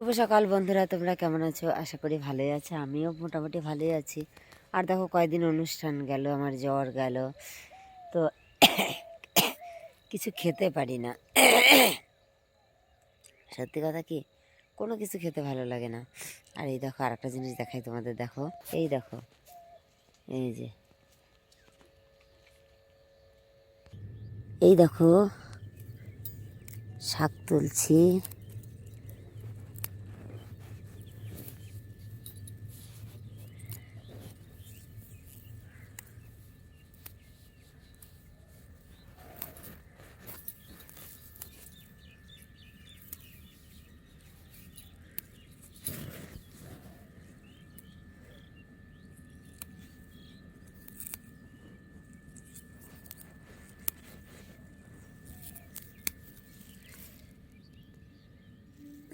শুভ সকাল বন্ধুরা, তোমরা কেমন আছো? আশা করি ভালোই আছো। আমিও মোটামুটি ভালোই আছি। আর দেখো কয়দিন অনুষ্ঠান গেল, আমার জ্বর গেল। তো কিছু খেতে পারি না। সত্যি কথা কি, কোনো কিছু খেতে ভালো লাগে না। আর এই দেখো আরেকটা জিনিস দেখাই তোমাদের, দেখো। এই দেখো, এই যে। এই দেখো, শাক তুলছি।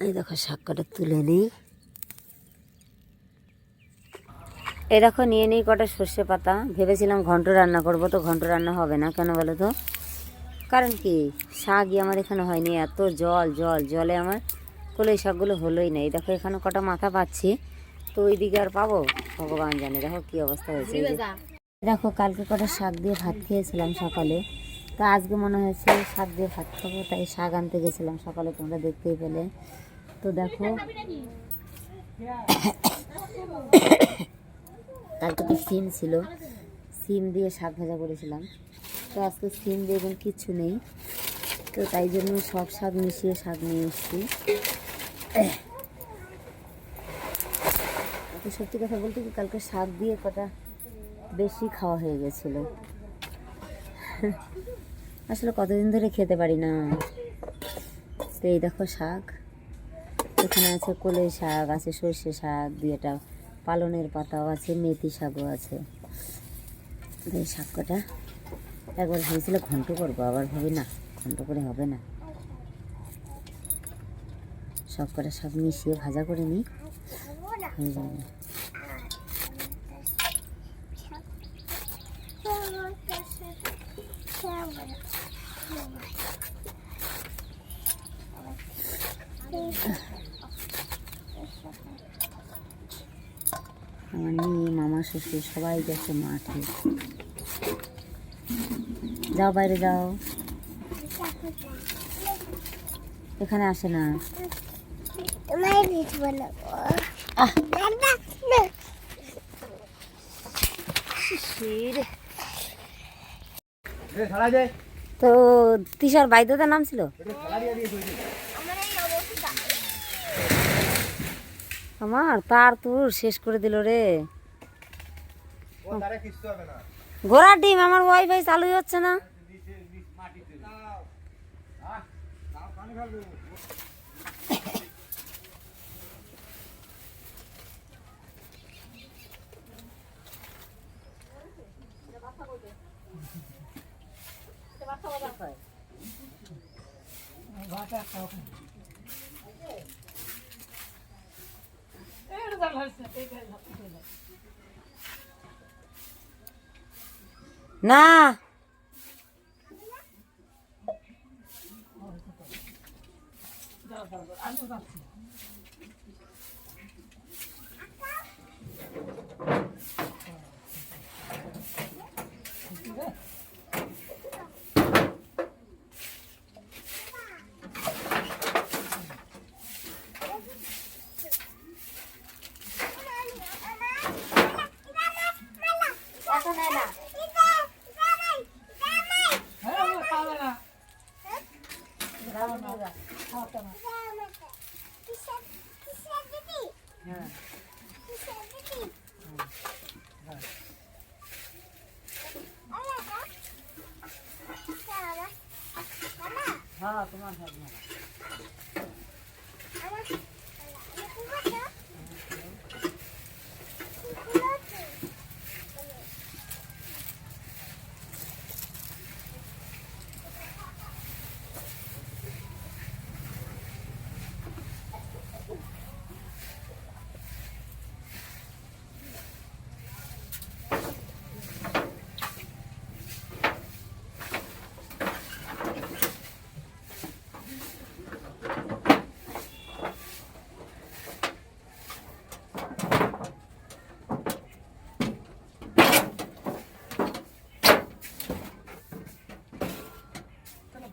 এই দেখো শাক কটা তুলে নিই। এই দেখো নিয়ে নিই কটা সর্ষে পাতা। ভেবেছিলাম ঘন্ট রান্না করব, তো ঘন্ট রান্না হবে না, কেন বলো তো? কারণ কি, শাকই আমার এখানে হয়নি, এত জল জল, জলে আমার কলই শাকগুলো হলোই না। এই দেখো এখানে কটা মাথা পাচ্ছি, তো ওই দিকে আর পাবো? ভগবান জানে, দেখো কি অবস্থা হয়েছে দেখো, কালকে কটা শাক দিয়ে ভাত খেয়েছিলাম সকালে। তো আজকে মনে হয়েছে শাক দিয়ে ভাত খাব, তাই শাক আনতে গেছিলাম সকালে, তোমরা দেখতেই পেলে। তো দেখো। কালকে তো সিম ছিল। সিম দিয়ে শাক ভাজা করেছিলাম। তো আজকে সিম দিয়ে এখন কিচ্ছু নেই। তো তাই জন্য সব শাক মিশিয়ে শাক নিয়ে এসেছি। তো সত্যি কথা বলতে কি, কালকে শাক দিয়ে কটা বেশি খাওয়া হয়ে গেছিল। আসলে কতদিন ধরে খেতে পারি না। তো এই দেখো শাক। এখানে আছে কলই শাক, আছে সর্ষে শাক দুইটা পালনের পাতাও আছে, মেথি শাকও আছে। এই শাক কটা একবার ভেবেছিল ঘন্ট করব, আবার ভাবি না, ঘন্ট করে হবে না। সব কটা সব মিশিয়ে ভাজা করে নিই। হয়ে যাবে। শ্বশুর সবাই গেছে মাঠে। যাও বাইরে যাও। এখানে আসে না। তো তিশার বাইদ্যতার নাম ছিল? আমার তার তুর শেষ করে দিল রে। ঘোড়ার ডিম আমার ওয়াইফাই চালুই হচ্ছে না। 나. Ako na lang. না হ্যাঁ তোমার সব ভালো। মাঠে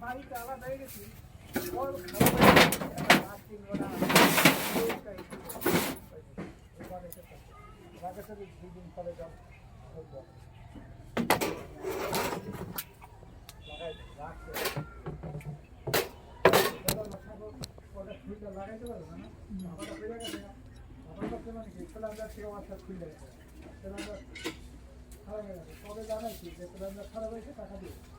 বাড়ির কল নিয়ে গেছি মাঠে আর বাড়ির মাঠের একটা কল পুরান কল কিনে নিয়ে বাড়ির কলটা ফাইতে গেছিল না তেলটা জল পড়তো জন্য এটা রেখে মাঠে বড় একটা বাড়ি, বাড়ির দিকে চলতে থাকে। ওটা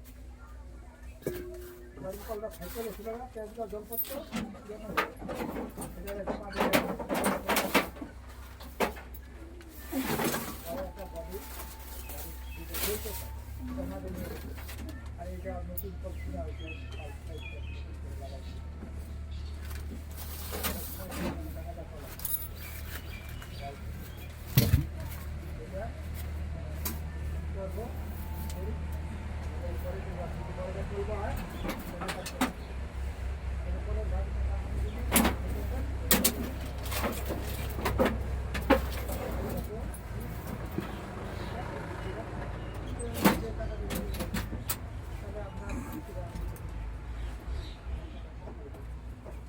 হয়েছে পাইপ টাইপ করে লাগাইছে। টাকাটা কলা। করব করি এরপরে যে বাকি বড়টা করব আর এরপরে বাকি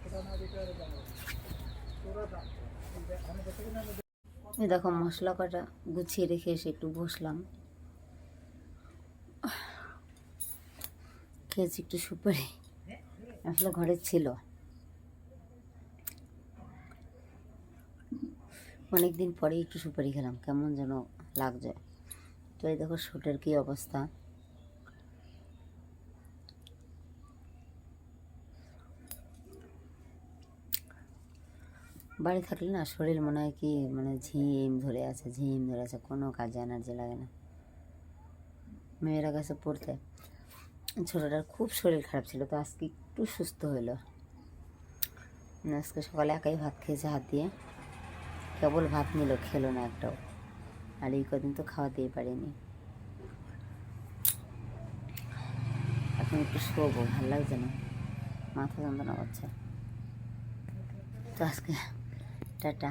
এই দেখো মশলা কটা গুছিয়ে রেখে এসে একটু বসলাম। খেয়েছি একটু সুপারি, আসলে ঘরে ছিল। অনেক দিন পরে একটু সুপারি খেলাম, কেমন যেন লাগছে। তো এই দেখো শুটের কী অবস্থা। বাড়ি থাকলে না শরীর মনে হয় কি মানে ঝিম ধরে আছে, ঝিম ধরে আছে, কোনো কাজে এনার্জি লাগে না। মেয়েরা কাছে পড়তে। ছোটোটার খুব শরীর খারাপ ছিল, তো আজকে একটু সুস্থ হইল। আজকে সকালে একাই ভাত খেয়েছে হাত দিয়ে। কেবল ভাত নিল, খেলো না একটাও। আর এই কদিন তো খাওয়াতেই পারিনি। এখন একটু শোবো, ভালো লাগছে না। মাথা যন্ত্রণা করছে। তো আজকে টাটা।